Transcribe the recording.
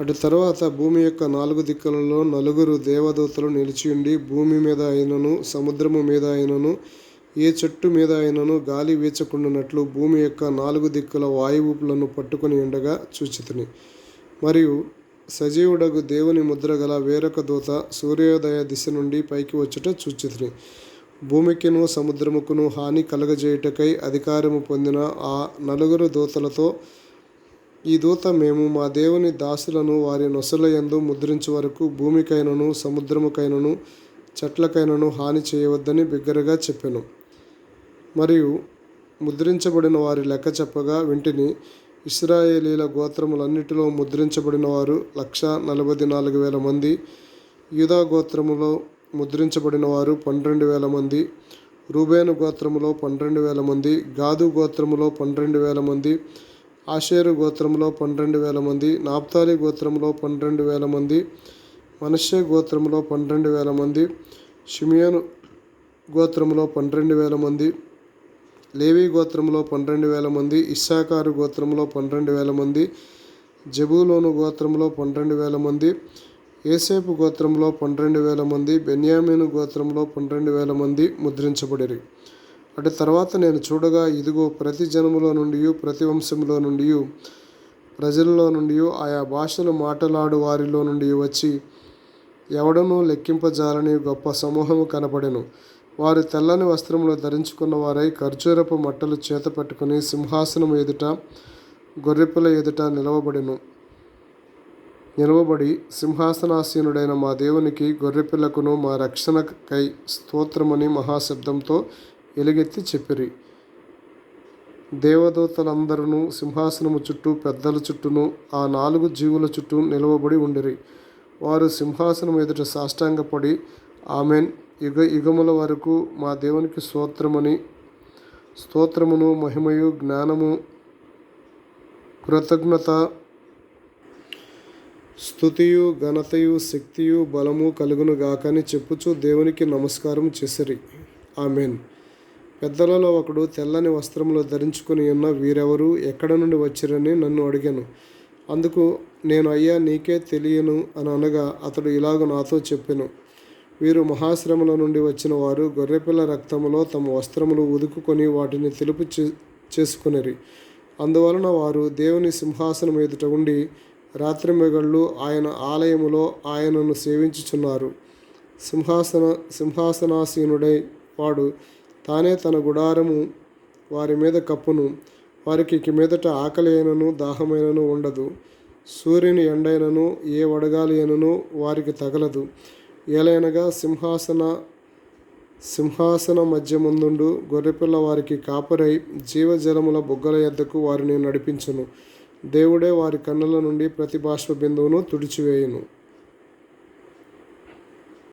అటు తరువాత భూమి యొక్క నాలుగు దిక్కులలో నలుగురు దేవదూతలు నిలిచియుండి భూమి మీద అయినను సముద్రము మీద అయినను ఏ చెట్టు మీద అయినను గాలి వీచకుండానట్లు భూమి యొక్క నాలుగు దిక్కుల వాయువులను పట్టుకొని ఉండగా చూచితిని. మరియు సజీవుడగు దేవుని ముద్ర గల వేరొక దూత సూర్యోదయ దిశ నుండి పైకి వచ్చుట చూచితిని. భూమికిను సముద్రముకును హాని కలగజేయుటకై అధికారము పొందిన ఆ నలుగురు దూతలతో ఈ దూత మేము మా దేవుని దాసులను వారి నొసలయందు ముద్రించు వరకు భూమికైనను సముద్రముకైనను చెట్లకైనను హాని చేయవద్దని బిగ్గరగా చెప్పెను. మరియు ముద్రించబడిన వారి లెక్క చెప్పగా వింటిని ఇస్రాయేలీల గోత్రములన్నిటిలో ముద్రించబడిన వారు లక్ష నలభై నాలుగు వేల మంది యూదా గోత్రములో ముద్రించబడిన వారు పన్నెండు వేల మంది రూబేను గోత్రములో పన్నెండు వేల మంది గాదు గోత్రములో పన్నెండు వేల మంది ఆషేరు గోత్రంలో పన్నెండు వేల మంది నాప్తాలి గోత్రంలో పన్నెండు వేల మంది మనషే గోత్రంలో పన్నెండు వేల మంది షిమియోను గోత్రంలో పన్నెండు వేల మంది లేవి గోత్రంలో పన్నెండు వేల మంది ఇస్సాకారు గోత్రంలో పన్నెండు వేల మంది జబూలోను గోత్రంలో పన్నెండు వేల మంది ఏసేపు గోత్రంలో పన్నెండు వేల మంది బెన్యామీను గోత్రంలో పన్నెండు వేల మంది ముద్రించబడిరి. అటు తర్వాత నేను చూడగా ఇదిగో ప్రతి జనములో నుండి ప్రతి వంశంలో నుండి ప్రజలలో నుండి ఆయా భాషలు మాట్లాడు వారిలో నుండి వచ్చి ఎవడనూ లెక్కింపజాలని గొప్ప సమూహము కనపడెను వారు తెల్లని వస్త్రములు ధరించుకున్న వారై ఖర్జూరపు మట్టలు చేత పట్టుకుని సింహాసనం ఎదుట గొర్రెపిల్ల ఎదుట నిలవబడెను. నిలవబడి సింహాసనాసీనుడైన మా దేవునికి గొర్రెపిల్లకును మా రక్షణకై స్తోత్రమని మహాశబ్దంతో ఎలుగెత్తి చెప్పిరి. దేవదూతలందరూ సింహాసనము చుట్టూ పెద్దల చుట్టూను ఆ నాలుగు జీవుల చుట్టూ నిలవబడి ఉండిరి. వారు సింహాసనం ఎదుట సాష్టాంగపడి ఆమెన్ యుగ యుగముల వరకు మా దేవునికి స్తోత్రమని స్తోత్రమును మహిమయు జ్ఞానము కృతజ్ఞత స్థుతియు ఘనతయు శక్తియు బలము కలుగును గాకని దేవునికి నమస్కారం చేసిరి. ఆమెన్. పెద్దలలో ఒకడు తెల్లని వస్త్రములు ధరించుకుని ఉన్న వీరెవరు ఎక్కడ నుండి వచ్చిరని నన్ను అడిగాను. అందుకు నేను అయ్యా నీకే తెలియను అని అనగా అతడు ఇలాగ నాతో చెప్పెను. వీరు మహాశ్రమల నుండి వచ్చిన వారు గొర్రెపిల్ల రక్తములో తమ వస్త్రములు ఉదుకుకొని వాటిని తెలుపు చే చేసుకునిరి. అందువలన వారు దేవుని సింహాసనం ఎదుట ఉండి రాత్రి మెగళ్ళు ఆయన ఆలయములో ఆయనను సేవించుచున్నారు. సింహాసన సింహాసనాసీనుడై వాడు తానే తన గుడారము వారి మీద కప్పును వారికి ఇక మీదట ఆకలి అయినను దాహమైనను ఉండదు. సూర్యుని ఎండైనను ఏ వడగాలి అయినను వారికి తగలదు. ఏలైనగా సింహాసన సింహాసన మధ్య ముందుండు గొర్రెపిల్ల వారికి కాపరై జీవజలముల బుగ్గల ఎద్దకు వారిని నడిపించును. దేవుడే వారి కన్నుల నుండి ప్రతి బాష్ప బిందువును తుడిచివేయును.